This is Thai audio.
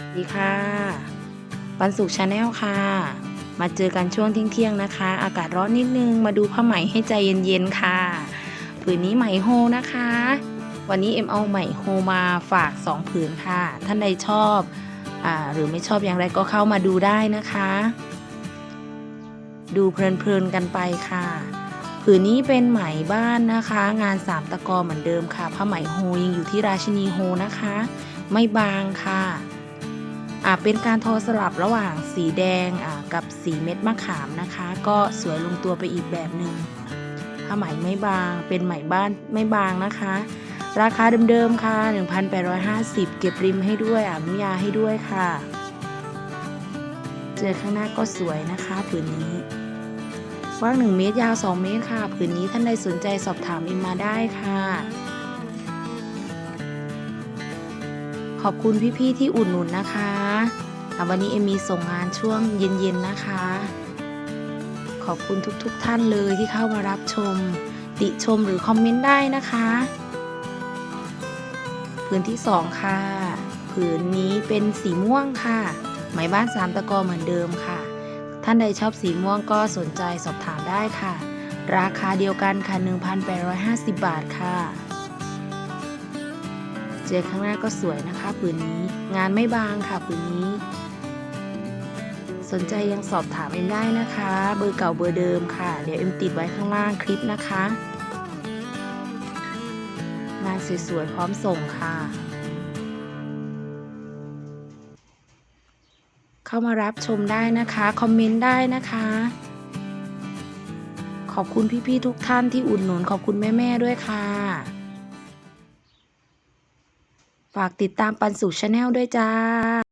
สวัสดีค่ะปันสุขชาแนลค่ะ มาเจอกันช่วงเที่ยงๆนะคะ อากาศร้อนนิดนึง มาดูผ้าไหมให้ใจเย็นๆค่ะผืนนี้ไหมโฮนะคะ วันนี้เอ็มเอาไหมโฮมาฝาก 2 ผืนค่ะ ท่านใดชอบอหรือไม่ชอบอย่างไรก็เข้ามาดูได้นะคะ ดูเพลินๆกันไปค่ะ ผืนนี้เป็นไหมบ้านนะคะ งานสามตะกอเหมือนเดิมค่ะผ้าไหมโฮยังอยู่ที่ราชินีโฮนะคะ ไม่บางค่ะ เป็นการทอสลับระหว่างสีแดงกับสีเม็ดมะขามนะคะ ก็สวยลงตัวไปอีกแบบหนึ่งผ้าไหมไม่บาง เป็นไหมบ้านไม่บางนะคะ ราคาเดิมๆค่ะ 1,850 เก็บริมให้ด้วยอ่านุยาให้ด้วยค่ะ เจอข้างหน้าก็สวยนะคะผืนนี้กว้าง 1 เมตรยาว 2 เมตรค่ะ ผืนนี้ท่านใดสนใจสอบถามอินมาได้ค่ะ ขอบคุณพี่ๆที่อุดหนุนนะคะวันนี้เอมีส่งงานช่วงเย็นๆนะคะ ขอบคุณทุกๆทท่านเลยที่เข้ามารับชม ติชมหรือคอมเมนต์ได้นะคะผืนที่สองค่ะ ผืนนี้เป็นสีม่วงค่ะ ไหมบ้านสามตะกอเหมือนเดิมค่ะ ท่านใดชอบสีม่วงก็สนใจสอบถามได้ค่ะ ราคาเดียวกันค่ะ 1,850 บาทค่ะ เจอข้างหน้าก็สวยนะคะผืนนี้ งานไม่บางค่ะผืนนี้ สนใจยังสอบถามเอ็มได้นะคะ เบอร์เก่าเบอร์เดิมค่ะ เดี๋ยวเอ็มติดไว้ข้างล่างคลิปนะคะ งานสวยๆพร้อมส่งค่ะ เข้ามารับชมได้นะคะ คอมเมนต์ได้นะคะขอบคุณพี่ ๆ ทุกท่านที่อุดหนุนขอบคุณแม่ ๆ ด้วยค่ะ ฝากติดตามปันสุชาแนลด้วยจ้า